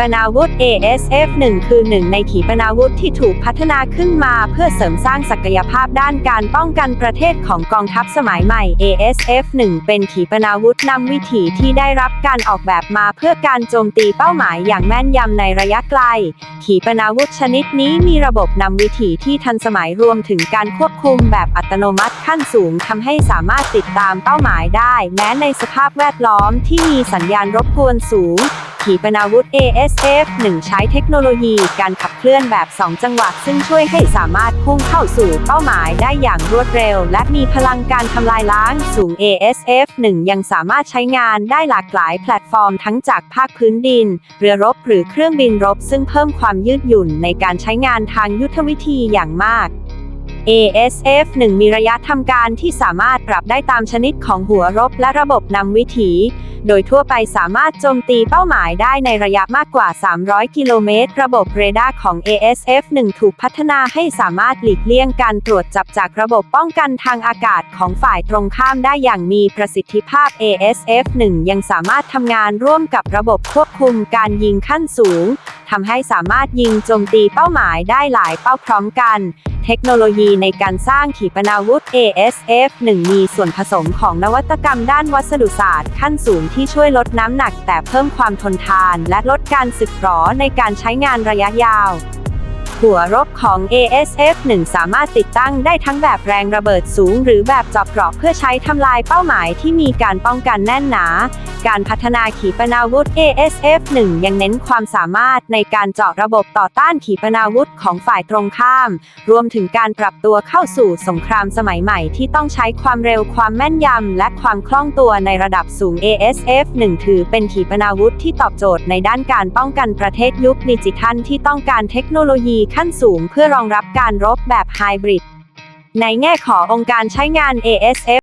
ปนาวุธ ASF-1 คือหนึ่งในขีปนาวุธที่ถูกพัฒนาขึ้นมาเพื่อเสริมสร้างศักยภาพด้านการป้องกันประเทศของกองทัพสมัยใหม่ ASF-1 เป็นขีปนาวุธนำวิถีที่ได้รับการออกแบบมาเพื่อการโจมตีเป้าหมายอย่างแม่นยำในระยะไกล ขีปนาวุธชนิดนี้มีระบบนำวิถีที่ทันสมัยรวมถึงการควบคุมแบบอัตโนมัติขั้นสูงทำให้สามารถติดตามเป้าหมายได้ แม้ในสภาพแวดล้อมที่มีสัญญาณรบกวนสูง ขีปนาวุธ ASF-1 ใช้เทคโนโลยีการขับเคลื่อนแบบ 2 จังหวะซึ่งช่วยให้สามารถพุ่งเข้าสู่เป้าหมายได้อย่างรวดเร็ว และมีพลังการทำลายล้างสูง ASF-1 ยังสามารถใช้งานได้หลากหลายแพลตฟอร์มทั้งจากภาคพื้นดิน เรือรบหรือเครื่องบินรบ ซึ่งเพิ่มความยืดหยุ่นในการใช้งานทางยุทธวิธีอย่างมาก ASF-1 มีระยะทำการที่สามารถปรับได้ตามชนิดของหัวรบและระบบนำวิถี โดยทั่วไปสามารถโจมตีเป้าหมายได้ในระยะมากกว่า 300 กิโลเมตร ระบบเรดาร์ของ ASF-1 ถูกพัฒนาให้สามารถหลีกเลี่ยงการตรวจจับจากระบบป้องกันทางอากาศของฝ่ายตรงข้ามได้อย่างมีประสิทธิภาพ ASF-1 ยังสามารถทำงานร่วมกับระบบควบคุมการยิงขั้นสูง ทำให้สามารถยิงโจมตีเป้าหมายได้หลายเป้าพร้อมกัน เทคโนโลยีในการสร้างขีปนาวุธ ASF-1 มีส่วนผสมของนวัตกรรมด้านวัสดุศาสตร์ ขั้นสูงที่ช่วยลดน้ำหนักแต่เพิ่มความทนทาน และลดการสึกหรอในการใช้งานระยะยาว หัวรบของ ASF-1 สามารถติดตั้งได้ทั้งแบบแรงระเบิดสูง หรือแบบจอบกราะเพื่อใช้ทำลายเป้าหมายที่มีการป้องกันแน่นหนา การพัฒนาขีปนาวุธ ASF-1 ยังเน้นความสามารถในการเจาะระบบต่อต้านขีปนาวุธของฝ่ายตรงข้าม รวมถึงการปรับตัวเข้าสู่สงครามสมัยใหม่ที่ต้องใช้ความเร็วความแม่นยำและความคล่องตัวในระดับสูง ASF-1 ถือเป็นขีปนาวุธที่ตอบโจทย์ในด้านการป้องกันประเทศยุคดิจิทัลที่ต้องการเทคโนโลยีขั้นสูงเพื่อรองรับการรบแบบไฮบริด ในแง่ขององค์การใช้งาน ASF